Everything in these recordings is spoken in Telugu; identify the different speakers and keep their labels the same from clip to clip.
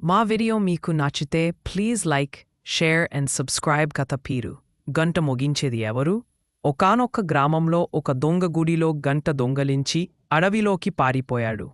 Speaker 1: మా వీడియో మీకు నచ్చితే please like share and subscribe కథ పీరు గంట ముగించేది ఎవరు? ఒకానొక్క గ్రామంలో ఒక దొంగ గుడిలో గంట దొంగలించి అడవిలోకి పారిపోయాడు.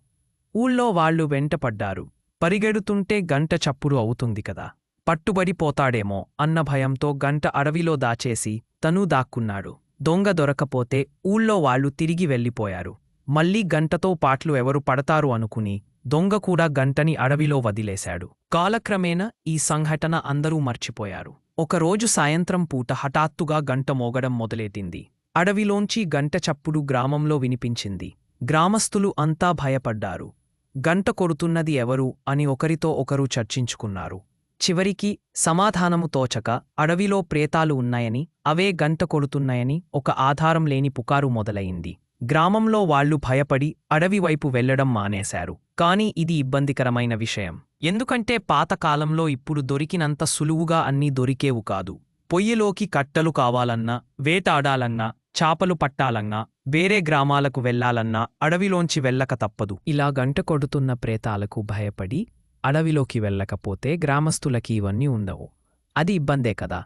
Speaker 1: ఊళ్ళో వాళ్ళు వెంటపడ్డారు. పరిగెడుతుంటే గంట చప్పుడు అవుతుంది కదా. పట్టుబడిపోతాడేమో అన్న భయంతో గంట అడవిలో దాచేసి తనూ దాక్కున్నాడు. దొంగ దొరకపోతే ఊళ్ళో వాళ్ళు తిరిగి వెళ్ళిపోయారు. మళ్ళీ గంటతో పాట్లు ఎవరు పడతారు అనుకుని దొంగ కూడా గంటని అడవిలో వదిలేశాడు. కాలక్రమేణా ఈ సంఘటన అందరూ మర్చిపోయారు. ఒకరోజు సాయంత్రం పూట హఠాత్తుగా గంట మోగడం మొదలెట్టింది అడవిలోంచి గంట చప్పుడు గ్రామంలో వినిపించింది. గ్రామస్తులు అంతా భయపడ్డారు. గంట కొడుతున్నది ఎవరు అని ఒకరితో ఒకరు చర్చించుకున్నారు. చివరికి సమాధానము తోచక అడవిలో ప్రేతాలు ఉన్నాయని అవే గంట కొడుతున్నాయని ఒక ఆధారం లేని పుకారు మొదలయింది గ్రామంలో వాళ్ళు భయపడి అడవివైపు వెళ్ళడం మానేశారు. కాని ఇది ఇబ్బందికరమైన విషయం. ఎందుకంటే పాతకాలంలో ఇప్పుడు దొరికినంత సులువుగా అన్నీ దొరికేవు కాదు. పొయ్యిలోకి కట్టలు కావాలన్నా వేటాడాలన్నా చాపలు పట్టాలన్నా వేరే గ్రామాలకు వెళ్ళాలన్నా అడవిలోంచి వెళ్ళక తప్పదు. ఇలా గంట కొడుతున్న ప్రేతాలకు భయపడి అడవిలోకి వెళ్ళకపోతే గ్రామస్తులకి ఇవన్నీ ఉండవు. అది ఇబ్బందే కదా.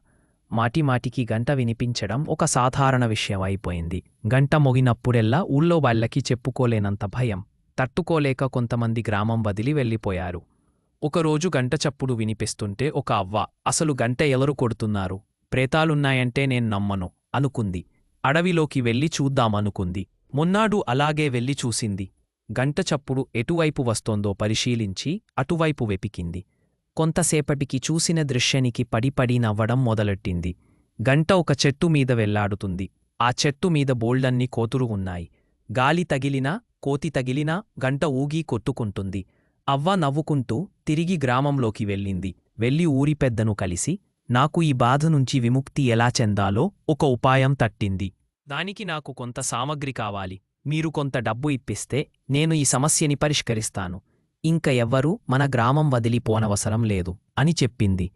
Speaker 1: మాటిమాటికి గంట వినిపించడం ఒక సాధారణ విషయం అయిపోయింది. గంట మొగినప్పుడెల్లా ఊళ్ళో వాళ్ళకి చెప్పుకోలేనంత భయం. తట్టుకోలేక కొంతమంది గ్రామం వదిలి వెళ్ళిపోయారు. ఒకరోజు గంట చప్పుడు వినిపిస్తుంటే ఒక అవ్వ అసలు గంట ఎవరు కొడుతున్నారు? ప్రేతాలున్నాయంటే నేను నమ్మను అనుకుంది. అడవిలోకి వెళ్ళి చూద్దామనుకుంది. మొన్నాడు అలాగే వెళ్ళి చూసింది. గంట చప్పుడు ఎటువైపు వస్తోందో పరిశీలించి అటువైపు వెపికింది కొంతసేపటికి చూసిన దృశ్యానికి పడిపడి నవ్వడం మొదలెట్టింది. గంట ఒక చెట్టు మీద వెళ్ళాడుతుంది. ఆ చెట్టు మీద బోల్డన్ని కోతురు ఉన్నాయి. గాలి తగిలినా కోతి తగిలినా గంట ఊగి కొట్టుకుంటుంది. అవ్వ నవ్వుకుంటూ తిరిగి గ్రామంలోకి వెళ్ళింది. వెళ్ళి ఊరి పెద్దను కలిసి నాకు ఈ బాధ నుంచి విముక్తి ఎలా చెందాలో ఒక ఉపాయం తట్టింది. దానికి నాకు కొంత సామగ్రి కావాలి. మీరు కొంత డబ్బు ఇప్పిస్తే నేను ఈ సమస్యని పరిష్కరిస్తాను. ఇంక ఎవ్వరూ మన గ్రామం వదిలిపోనవసరం లేదు అని చెప్పింది.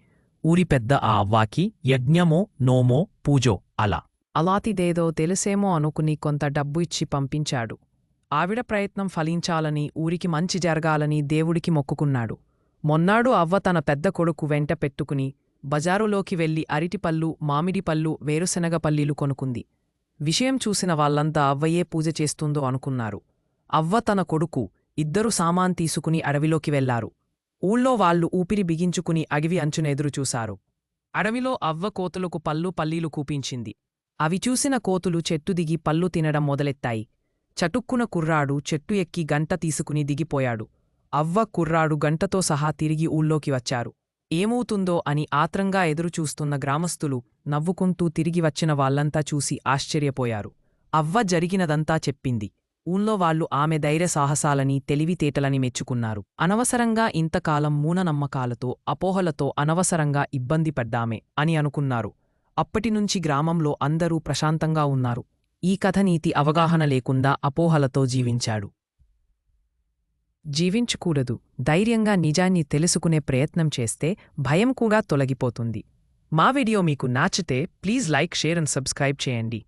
Speaker 1: ఊరి పెద్ద ఆ అవ్వాకి యజ్ఞమో నోమో పూజో అలా. అలాతిదేదో తెలుసేమో అనుకుని కొంత డబ్బు ఇచ్చి పంపించాడు. ఆవిడ ప్రయత్నం ఫలించాలని ఊరికి మంచి జరగాలని దేవుడికి మొక్కుకున్నాడు. మొన్నాడు అవ్వ తన పెద్ద కొడుకు వెంట పెట్టుకుని బజారులోకి వెళ్ళి అరిటిపళ్ళు మామిడిపళ్ళు వేరుశనగ పల్లీలు కొనుకుంది విషయం చూసిన వాళ్ళంతా అవ్వయే పూజ చేస్తుందో అనుకున్నారు. అవ్వ తన కొడుకు ఇద్దరు సామాన్ తీసుకుని అడవిలోకి వెళ్ళారు. ఊళ్ళో వాళ్ళు ఊపిరి బిగించుకుని అగివి అంచున ఎదురుచూశారు. అడవిలో అవ్వ కోతులకు పళ్ళు పల్లీలు కూపించింది. అవి చూసిన కోతులు చెట్టు దిగి పళ్ళు తినడం మొదలెత్తాయి. చటుక్కున కుర్రాడు చెట్టు ఎక్కి గంట తీసుకుని దిగిపోయాడు. అవ్వ కుర్రాడు గంటతో సహా తిరిగి ఊళ్ళోకి వచ్చారు. ఏమవుతుందో అని ఆత్రంగా ఎదురుచూస్తున్న గ్రామస్తులు నవ్వుకుంటూ తిరిగి వచ్చిన వాళ్ళంతా చూసి ఆశ్చర్యపోయారు. అవ్వ జరిగినదంతా చెప్పింది. ఊళ్ళో వాళ్ళు ఆమె ధైర్య సాహసాలని తెలివితేటలని మెచ్చుకున్నారు. అనవసరంగా ఇంతకాలం మూననమ్మకాలతో అపోహలతో అనవసరంగా ఇబ్బంది పడ్డామే అని అనుకున్నారు. అప్పటినుంచి గ్రామంలో అందరూ ప్రశాంతంగా ఉన్నారు. ఈ కథ నీతి అవగాహన లేకుండా అపోహలతో జీవించాడు. జీవించకూడదు. ధైర్యంగా నిజాన్ని తెలుసుకునే ప్రయత్నం చేస్తే భయం కూడా తొలగిపోతుంది. మా వీడియో మీకు నచ్చితే please like share and subscribe చేయండి.